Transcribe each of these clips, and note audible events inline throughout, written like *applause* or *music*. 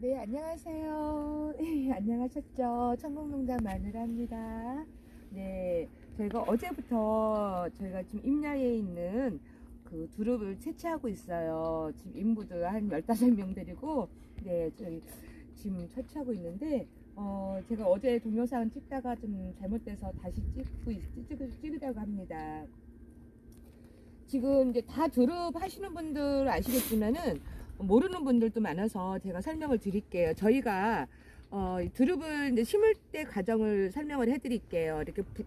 네, 안녕하세요. 네, *laughs* 안녕하셨죠? 천국농장 마누라입니다. 네, 저희가 어제부터 저희가 지금 임야에 있는 그 두릅을 채취하고 있어요. 지금 인부들 한 15명 데리고, 네, 저희 지금 채취하고 있는데, 어, 제가 어제 동영상 찍다가 좀 잘못돼서 다시 찍고, 있- 찍, 찍으려고 합니다. 지금 이제 다 두릅 하시는 분들 아시겠지만은, 모르는 분들도 많아서 제가 설명을 드릴게요. 저희가 어, 이 두릅을 이제 심을 때 과정을 설명을 해드릴게요. 이렇게 부-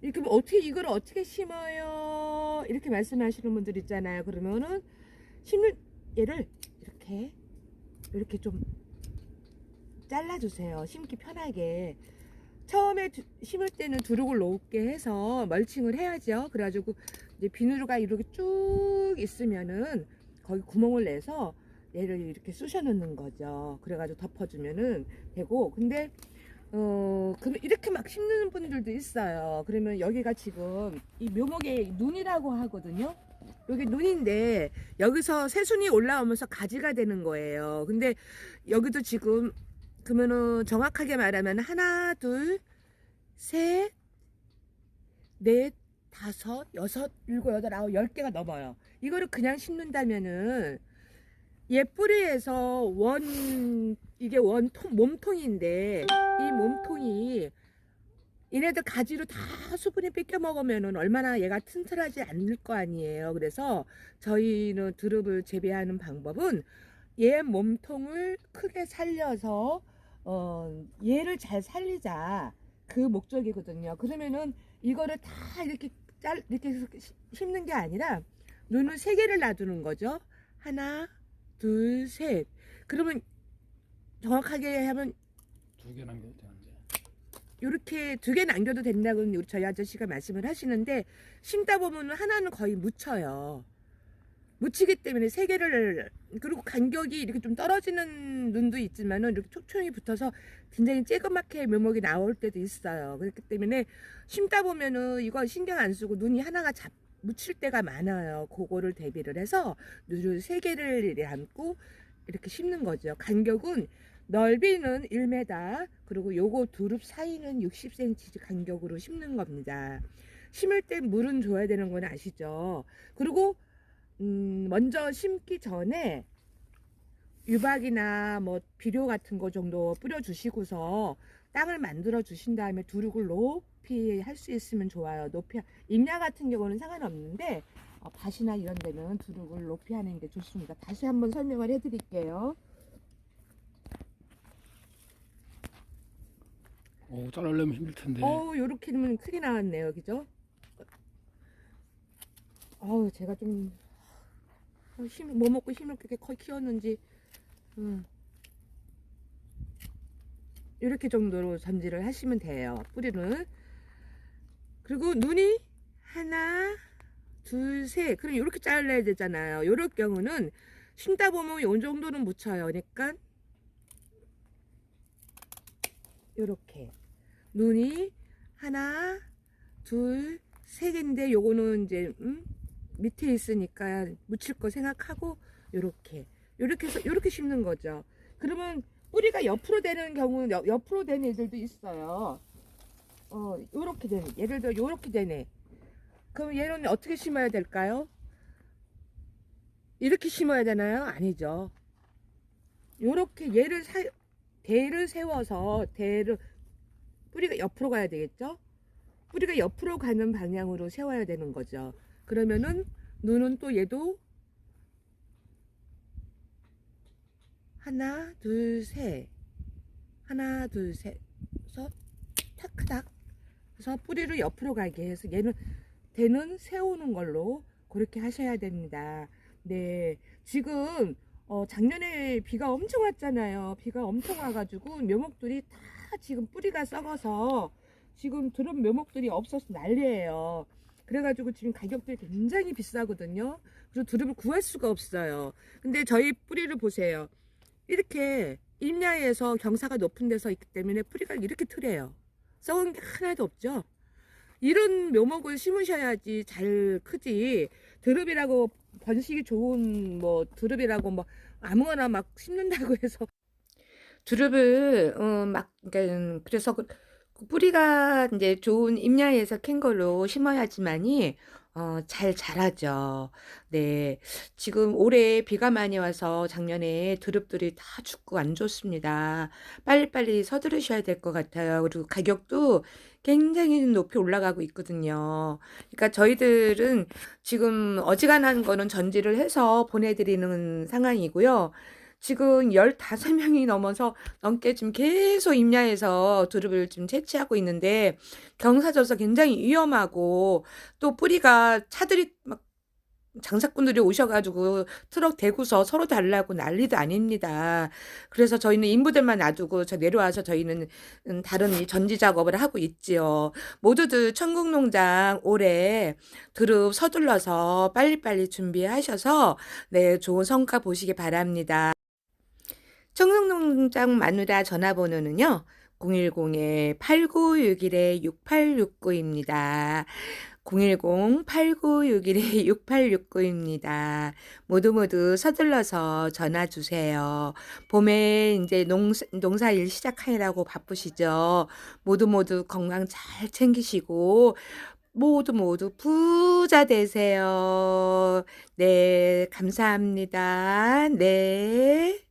이렇게 뭐 어떻게 이걸 어떻게 심어요? 이렇게 말씀하시는 분들 있잖아요. 그러면은 심을 얘를 이렇게 이렇게 좀 잘라주세요. 심기 편하게. 처음에 두- 심을 때는 두릅을 높게 해서 멀칭을 해야죠. 그래가지고 이제 비누가 이렇게 쭉 있으면은 거기 구멍을 내서 얘를 이렇게 쑤셔 넣는 거죠. 그래가지고 덮어주면은 되고. 근데, 어, 그러면 이렇게 막 심는 분들도 있어요. 그러면 여기가 지금 이 묘목의 눈이라고 하거든요. 여기 눈인데 여기서 새순이 올라오면서 가지가 되는 거예요. 근데 여기도 지금 그러면은 정확하게 말하면 하나, 둘, 셋, 넷, 다섯, 여섯, 일곱, 여덟, 아홉, 열 개가 넘어요. 이거를 그냥 심는다면은 얘 뿌리에서 원 이게 원통 몸통인데 이 몸통이 얘네들 가지로 다 수분이 뺏겨 먹으면은 얼마나 얘가 튼튼하지 않을 거 아니에요. 그래서 저희는 두릅을 재배하는 방법은 얘 몸통을 크게 살려서 어 얘를 잘 살리자 그 목적이거든요. 그러면은 이거를 다 이렇게 짤 이렇게 심는 게 아니라 눈을 세 개를 놔두는 거죠. 하나, 둘, 셋. 그러면 정확하게 하면 두 개 남겨도 되는데. 이렇게 두 개 남겨도 된다고 우리 저희 아저씨가 말씀을 하시는데 심다 보면 하나는 거의 묻혀요. 묻히기 때문에 세 개를 그리고 간격이 이렇게 좀 떨어지는 눈도 있지만은 이렇게 촉촉이 붙어서 굉장히 쬐그맣게 묘목이 나올 때도 있어요. 그렇기 때문에 심다 보면은 이거 신경 안 쓰고 눈이 하나가 잡 묻힐 때가 많아요. 그거를 대비를 해서 눈을 세 개를 담고 이렇게 심는 거죠. 간격은 넓이는 1m 그리고 요거 두릅 사이는 60cm 간격으로 심는 겁니다. 심을 때 물은 줘야 되는 건 아시죠? 그리고 음, 먼저 심기 전에 유박이나 뭐 비료 같은 거 정도 뿌려 주시고서 땅을 만들어 주신 다음에 두릅을 높이 할 수 있으면 좋아요. 높이 임야 같은 경우는 상관없는데 어, 밭이나 이런 데는 두릅을 높이 하는 게 좋습니다. 다시 한번 설명을 해 드릴게요. 오, 자르려면 힘들 텐데. 어우, 요렇게 되면 크게 나왔네요. 그죠? 어우, 제가 좀, 어, 힘, 뭐 먹고 힘을 그렇게 커 키웠는지, 음. 이렇게 정도로 전지를 하시면 돼요. 뿌리는. 그리고 눈이 하나, 둘, 셋. 그럼 이렇게 잘라야 되잖아요. 요럴 경우는 심다 보면 요 정도는 묻혀요. 그러니까, 요렇게. 눈이 하나, 둘, 세 개인데 요거는 이제 음? 밑에 있으니까 묻힐 거 생각하고 요렇게 요렇게 해서 요렇게 심는 거죠. 그러면 뿌리가 옆으로 되는 경우는 옆- 옆으로 된 애들도 있어요. 어, 요렇게 되는 예를 들어 요렇게 되네. 그럼 얘는 어떻게 심어야 될까요? 이렇게 심어야 되나요? 아니죠. 요렇게 얘를 사, 대를 세워서 대를 뿌리가 옆으로 가야 되겠죠? 뿌리가 옆으로 가는 방향으로 세워야 되는 거죠. 그러면은 눈은 또 얘도 하나, 둘, 셋. 하나, 둘, 셋. 그래서 타크닥. 그래서 뿌리를 옆으로 가게 해서 얘는 대는 세우는 걸로 그렇게 하셔야 됩니다. 네. 지금 어, 작년에 비가 엄청 왔잖아요. 비가 엄청 와가지고 묘목들이 다 지금 뿌리가 썩어서 지금 들은 묘목들이 없어서 난리예요. 그래가지고 지금 가격들이 굉장히 비싸거든요. 그래서 두릅을 구할 수가 없어요. 근데 저희 뿌리를 보세요. 이렇게 임야에서 경사가 높은 데서 있기 때문에 뿌리가 이렇게 틀해요. 썩은 게 하나도 없죠. 이런 묘목을 심으셔야지 잘 크지. 드릅이라고 번식이 좋은 뭐 드릅이라고 뭐 아무거나 막 심는다고 해서 두릅을 어, 막 그러니까 그래서 그, 그 뿌리가 이제 좋은 임야에서 캔 걸로 심어야지만이 어, 잘 자라죠. 네. 지금 올해 비가 많이 와서 작년에 두릅들이 다 죽고 안 좋습니다. 빨리빨리 서두르셔야 될 것 같아요. 그리고 가격도 굉장히 높이 올라가고 있거든요. 그러니까 저희들은 지금 어지간한 거는 전지를 해서 보내 드리는 상황이고요. 지금 15명이 넘어서 넘게 지금 계속 임야에서 두릅을 지금 채취하고 있는데 경사져서 굉장히 위험하고 또 뿌리가 차들이 막 장사꾼들이 오셔가지고 트럭 대고서 서로 달라고 난리도 아닙니다. 그래서 저희는 인부들만 놔두고 저 내려와서 저희는 음, 다른 이 전지 작업을 하고 있지요. 모두들 천국농장 올해 두릅 서둘러서 빨리빨리 준비하셔서 네, 좋은 성과 보시기 바랍니다. 청송농장 마누라 전화번호는요. 010-8961-6869입니다. 010-8961-6869입니다. 모두 모두 서둘러서 전화 주세요. 봄에 이제 농사, 농사일 시작하느라고 바쁘시죠. 모두 모두 건강 잘 챙기시고 모두 모두 부자 되세요. 네, 감사합니다. 네.